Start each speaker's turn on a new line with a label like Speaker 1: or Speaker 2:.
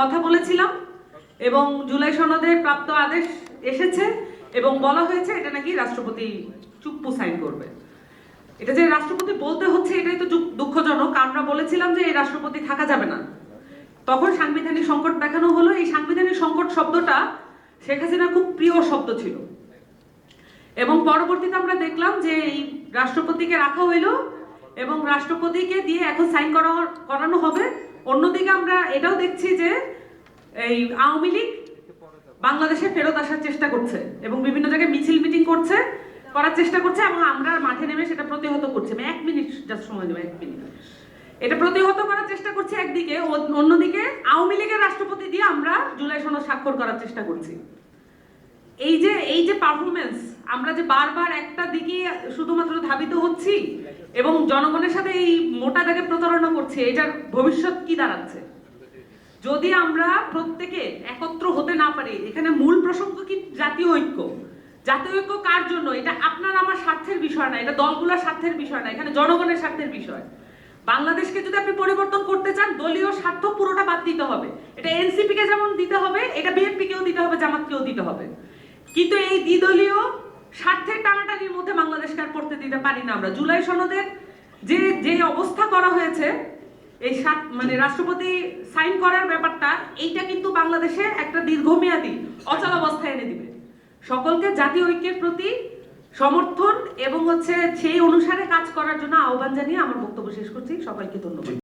Speaker 1: কথা বলেছিলাম এবং জুলাই সনদে প্রাপ্ত আদেশ এসেছে এবং বলা হয়েছে এটা নাকি রাষ্ট্রপতি চুপ্পু সাইন করবে। এটা যে রাষ্ট্রপতি বলতে হচ্ছে এটাই তো দুঃখজনক। আমরা বলেছিলাম যে এই রাষ্ট্রপতি থাকা যাবে না। তখন সাংবিধানিক সংকট দেখানো হলো। এই সাংবিধানিক সংকট শব্দটা শেখ হাসিনার খুব প্রিয় শব্দ ছিল। এবং পরবর্তীতে আমরা দেখলাম যে এই রাষ্ট্রপতিকে রাখা হইল এবং রাষ্ট্রপতিকে দিয়ে এখন সাইন করা করানো হবে। অন্যদিকে আমরা এটাও দেখছি যে এই আওয়ামী লীগ বাংলাদেশে ফেরত আসার চেষ্টা করছে এবং বিভিন্ন জায়গায় মিছিল মিটিং করছে, করার চেষ্টা করছে এবং আমরা মাঠে নেমে সেটা প্রতিহত করছি। আমি এক মিনিট জাস্ট সময় দেবো, এক মিনিট। এটা প্রতিহত করার চেষ্টা করছি একদিকে, অন্যদিকে আওয়ামী লীগের রাষ্ট্রপতি দিয়ে আমরা জুলাই সনদ স্বাক্ষর করার চেষ্টা করছি। এই যে এই যে পারফরমেন্স আমরা যে বারবার একটা দিকে শুধুমাত্র ধাবিত হচ্ছি এবং জনগণের সাথে এই মোটা দাগে প্রতারণা করছি, এটার ভবিষ্যৎ কি দাঁড়াচ্ছে? যদি আমরা প্রত্যেকে একত্র হতে না পারি, এখানে মূল প্রসঙ্গ কি জাতীয় ঐক্য? জাতীয় ঐক্য কার জন্য? এটা আপনার আমার স্বার্থের বিষয় না, এটা দলগুলোর স্বার্থের বিষয় না, এখানে জনগণের স্বার্থের বিষয়। বাংলাদেশকে যদি আপনি পরিবর্তন করতে চান, দলীয় স্বার্থ পুরোটা বাদ দিতে হবে। এটা এনসিপি কে যেমন দিতে হবে, এটা বিএনপি কেও দিতে হবে, জামাতকেও দিতে হবে। কিন্তু এই দ্বিদলীয় স্বার্থের টানাটানির মধ্যে বাংলাদেশকে আর পড়তে দিতে পারি না আমরা। জুলাই সনদের যে যে অবস্থা করা হয়েছে, এই সাত- মানে রাষ্ট্রপতি সাইন করার ব্যাপারটা, এইটা কিন্তু বাংলাদেশে একটা দীর্ঘমেয়াদী, অচল অবস্থায় এনে দিবে। সকলকে জাতীয় ঐক্যের প্রতি সমর্থন এবং হচ্ছে সেই অনুসারে কাজ করার জন্য আহ্বান জানিয়ে আমার বক্তব্য শেষ করছি। সবাইকে ধন্যবাদ।